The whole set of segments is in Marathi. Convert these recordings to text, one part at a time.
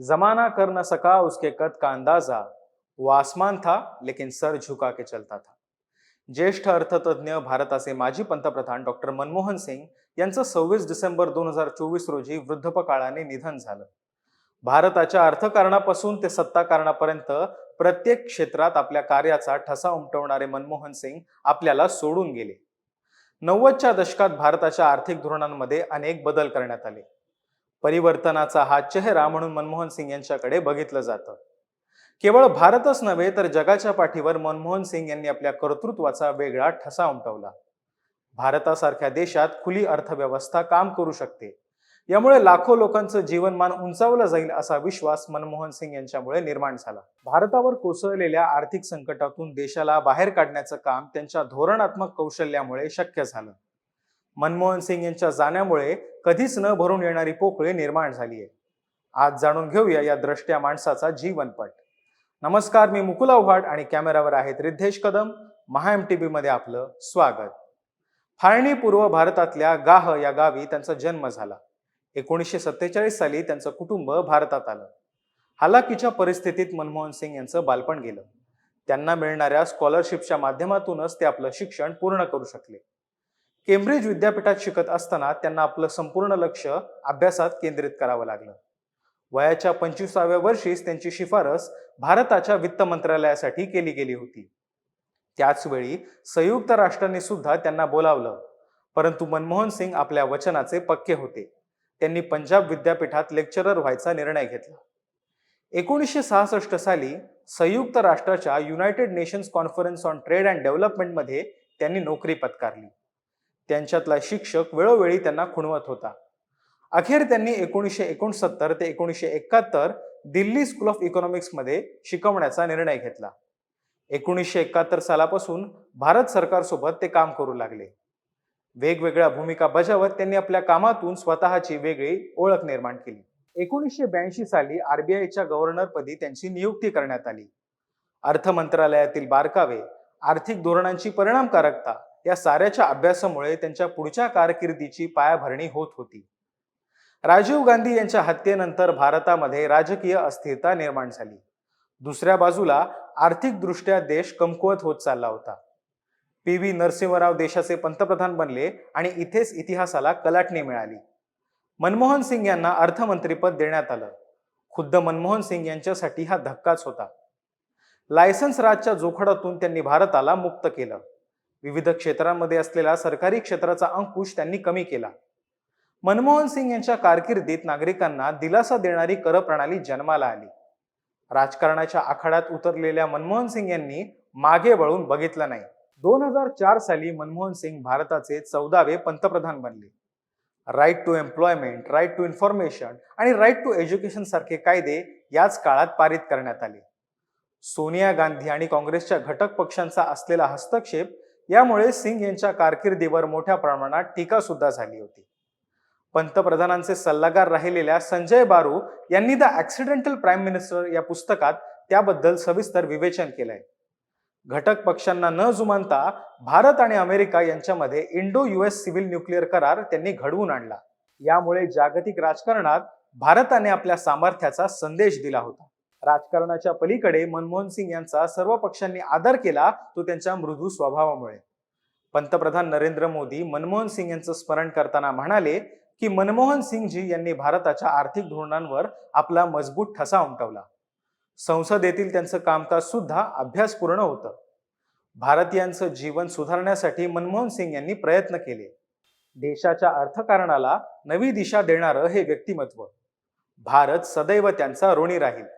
जमाना कर न सका उसके कद का अंदाजा। वो आसमान था लेकिन सर झुका के चलता था। ज्येष्ठ अर्थतज्ञ भारताचे माजी पंतप्रधान डॉक्टर मनमोहन सिंग यांचं सव्वीस डिसेंबर दोन हजार चोवीस रोजी वृद्धपकाळाने निधन झालं. भारताच्या अर्थकारणापासून ते सत्ताकारणापर्यंत प्रत्येक क्षेत्रात आपल्या कार्याचा ठसा उमटवणारे मनमोहन सिंग आपल्याला सोडून गेले. नव्वदच्या दशकात भारताच्या आर्थिक धोरणांमध्ये अनेक बदल करण्यात आले. परिवर्तनाचा हा चेहरा म्हणून मनमोहन सिंग यांच्याकडे बघितलं जातं. केवळ भारतच नव्हे तर जगाच्या पाठीवर मनमोहन सिंग यांनी आपल्या कर्तृत्वाचा वेगळा ठसा उमटवला. भारतासारख्या देशात खुली अर्थव्यवस्था काम करू शकते. यामुळे लाखो लोकांचं जीवनमान उंचावलं जाईल असा विश्वास मनमोहन सिंग यांच्यामुळे निर्माण झाला. भारतावर कोसळलेल्या आर्थिक संकटातून देशाला बाहेर काढण्याचं काम त्यांच्या धोरणात्मक कौशल्यामुळे शक्य झालं. मनमोहन सिंग यांच्या जाण्यामुळे कधीच न भरून येणारी पोकळी निर्माण झाली आहे आज जाणून घेऊया या द्रष्ट्या माणसाचा जीवनपट. नमस्कार मी मुकुल आव्हाड आणि कॅमेरावर आहेत रिद्धेश कदम. महा एम टी मध्ये आपलं स्वागत. फाळणी पूर्व भारतातल्या गाह या गावी त्यांचा जन्म झाला. एकोणीसशे सत्तेचाळीस साली त्यांचं कुटुंब भारतात आलं. हालाकीच्या परिस्थितीत मनमोहन सिंग यांचं बालपण गेलं. त्यांना मिळणाऱ्या स्कॉलरशिपच्या माध्यमातूनच ते आपलं शिक्षण पूर्ण करू शकले. केम्ब्रिज विद्यापीठात शिकत असताना त्यांना आपलं संपूर्ण लक्ष अभ्यासात केंद्रित करावं लागलं. वयाच्या पंचवीसाव्या वर्षीच त्यांची शिफारस भारताच्या वित्त मंत्रालयासाठी केली गेली होती. त्याचवेळी संयुक्त राष्ट्रांनी सुद्धा त्यांना बोलावलं. परंतु मनमोहन सिंग आपल्या वचनाचे पक्के होते. त्यांनी पंजाब विद्यापीठात लेक्चरर व्हायचा निर्णय घेतला. एकोणीसशे सहासष्ट साली संयुक्त राष्ट्राच्या United Nations Conference on Trade and डेव्हलपमेंटमध्ये त्यांनी नोकरी पत्कारली. त्यांच्यातला शिक्षक वेळोवेळी त्यांना खुणवत होता. अखेर त्यांनी एकोणीसशे एकोणसत्तर ते एकोणीसशे एकाहत्तर दिल्ली स्कूल ऑफ इकॉनॉमिक्समध्ये शिकवण्याचा निर्णय घेतला. एकोणीसशे एकाहत्तर सालापासून भारत सरकारसोबत ते काम करू लागले. वेगवेगळ्या भूमिका बजावत त्यांनी आपल्या कामातून स्वतःची वेगळी ओळख निर्माण केली. एकोणीसशे ब्याऐंशी साली आरबीआयच्या गव्हर्नरपदी त्यांची नियुक्ती करण्यात आली. अर्थ मंत्रालयातील बारकावे आर्थिक धोरणांची परिणामकारकता या साऱ्याच्या अभ्यासामुळे त्यांच्या पुढच्या कारकिर्दीची पायाभरणी होत होती. राजीव गांधी यांच्या हत्येनंतर भारतामध्ये राजकीय अस्थिरता निर्माण झाली. दुसऱ्या बाजूला आर्थिकदृष्ट्या देश कमकुवत होत चालला होता. पी. व्ही. नरसिंहराव देशाचे पंतप्रधान बनले आणि इथेच इतिहासाला कलाटणी मिळाली. मनमोहन सिंग यांना अर्थमंत्रीपद देण्यात आलं. खुद्द मनमोहन सिंग यांच्यासाठी हा धक्काच होता. लायसन्स राजच्या जोखडातून त्यांनी भारताला मुक्त केलं. विविध क्षेत्रांमध्ये असलेला सरकारी क्षेत्राचा अंकुश त्यांनी कमी केला. मनमोहन सिंग यांच्या कारकिर्दीत नागरिकांना दिलासा देणारी कर प्रणाली जन्माला आली. राजकारणाच्या आखाड्यात उतरलेल्या मनमोहन सिंग यांनी मागे वळून बघितलं नाही. दोन हजार चार साली मनमोहन सिंग भारताचे चौदावे पंतप्रधान बनले. Right to employment right to information आणि राईट टू एज्युकेशन सारखे कायदे याच काळात पारित करण्यात आले. सोनिया गांधी आणि काँग्रेसच्या घटक पक्षांचा असलेला हस्तक्षेप यामुळे सिंग यांच्या कारकिर्दीवर मोठ्या प्रमाणात टीका सुद्धा झाली होती. पंतप्रधानांचे सल्लागार राहिलेल्या संजय बारू यांनी द ऍक्सिडेंटल प्राईम मिनिस्टर या पुस्तकात त्याबद्दल सविस्तर विवेचन केलंय. घटक पक्षांना न जुमानता भारत आणि अमेरिका यांच्यामध्ये इंडो युएस सिव्हिल न्यूक्लिअर करार त्यांनी घडवून आणला. यामुळे जागतिक राजकारणात भारताने आपल्या सामर्थ्याचा संदेश दिला होता. राजकारणाच्या पलीकडे मनमोहन सिंग यांचा सर्व पक्षांनी आदर केला तो त्यांच्या मृदू स्वभावामुळे. पंतप्रधान नरेंद्र मोदी मनमोहन सिंग यांचं स्मरण करताना म्हणाले की मनमोहन सिंगजी यांनी भारताच्या आर्थिक धोरणांवर आपला मजबूत ठसा उमटवला. संसदेतील त्यांचं कामकाज सुद्धा अभ्यासपूर्ण होतं. भारतीयांचं जीवन सुधारण्यासाठी मनमोहन सिंग यांनी प्रयत्न केले. देशाच्या अर्थकारणाला नवी दिशा देणारं हे व्यक्तिमत्व. भारत सदैव त्यांचा ऋणी राहील.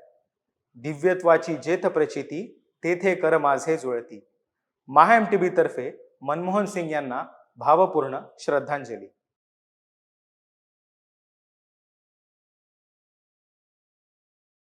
दिव्यत्वाची जेथ प्रचिती तेथे कर माझे जुळती. महा एम टी मनमोहन सिंग यांना भावपूर्ण श्रद्धांजली.